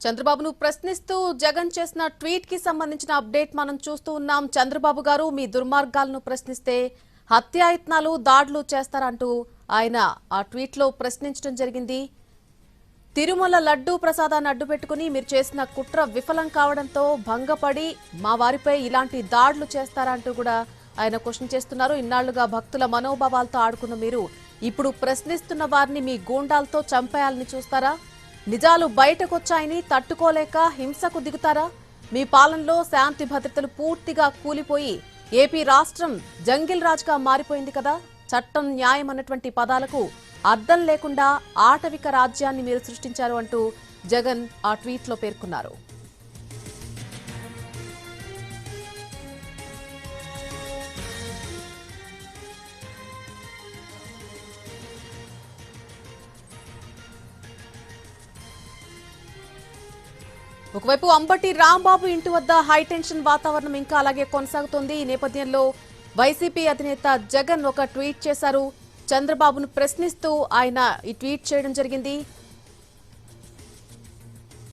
చంద్రబాబును ప్రశ్నిస్తూ జగన్ చేసిన ట్వీట్కి సంబంధించిన అప్డేట్ మనం చూస్తూ ఉన్నాం. చంద్రబాబు గారు మీ దుర్మార్గాలను ప్రశ్నిస్తే హత్యాయత్నాలు దాడులు చేస్తారంటూ ఆయన ఆ ట్వీట్లో ప్రశ్నించడం జరిగింది. తిరుమల లడ్డూ ప్రసాదాన్ని అడ్డు పెట్టుకుని మీరు చేసిన కుట్ర విఫలం కావడంతో భంగపడి మా వారిపై ఇలాంటి దాడులు చేస్తారంటూ కూడా ఆయన క్వశ్చన్ చేస్తున్నారు. ఇన్నాళ్ళుగా భక్తుల మనోభావాలతో ఆడుకున్న మీరు ఇప్పుడు ప్రశ్నిస్తున్న వారిని మీ గూండాలతో చంపేయాలని చూస్తారా? నిజాలు బయటకొచ్చాయని తట్టుకోలేక హింసకు దిగుతారా? మీ పాలనలో శాంతి భద్రతలు పూర్తిగా కూలిపోయి ఏపీ రాష్ట్రం జంగిల్ రాజ్గా మారిపోయింది కదా? చట్టం న్యాయం అన్నటువంటి పదాలకు అర్థం లేకుండా ఆటవిక రాజ్యాన్ని మీరు సృష్టించారు అంటూ జగన్ ఆ ట్వీట్లో పేర్కొన్నారు. ఒకవైపు అంబటి రాంబాబు ఇంటి వద్ద హైటెన్షన్ వాతావరణం ఇంకా అలాగే కొనసాగుతోంది. ఈ నేపథ్యంలో వైసీపీ అధినేత జగన్ ఒక ట్వీట్ చేశారు. చంద్రబాబును ప్రశ్నిస్తూ ఆయన ఈ ట్వీట్ చేయడం జరిగింది.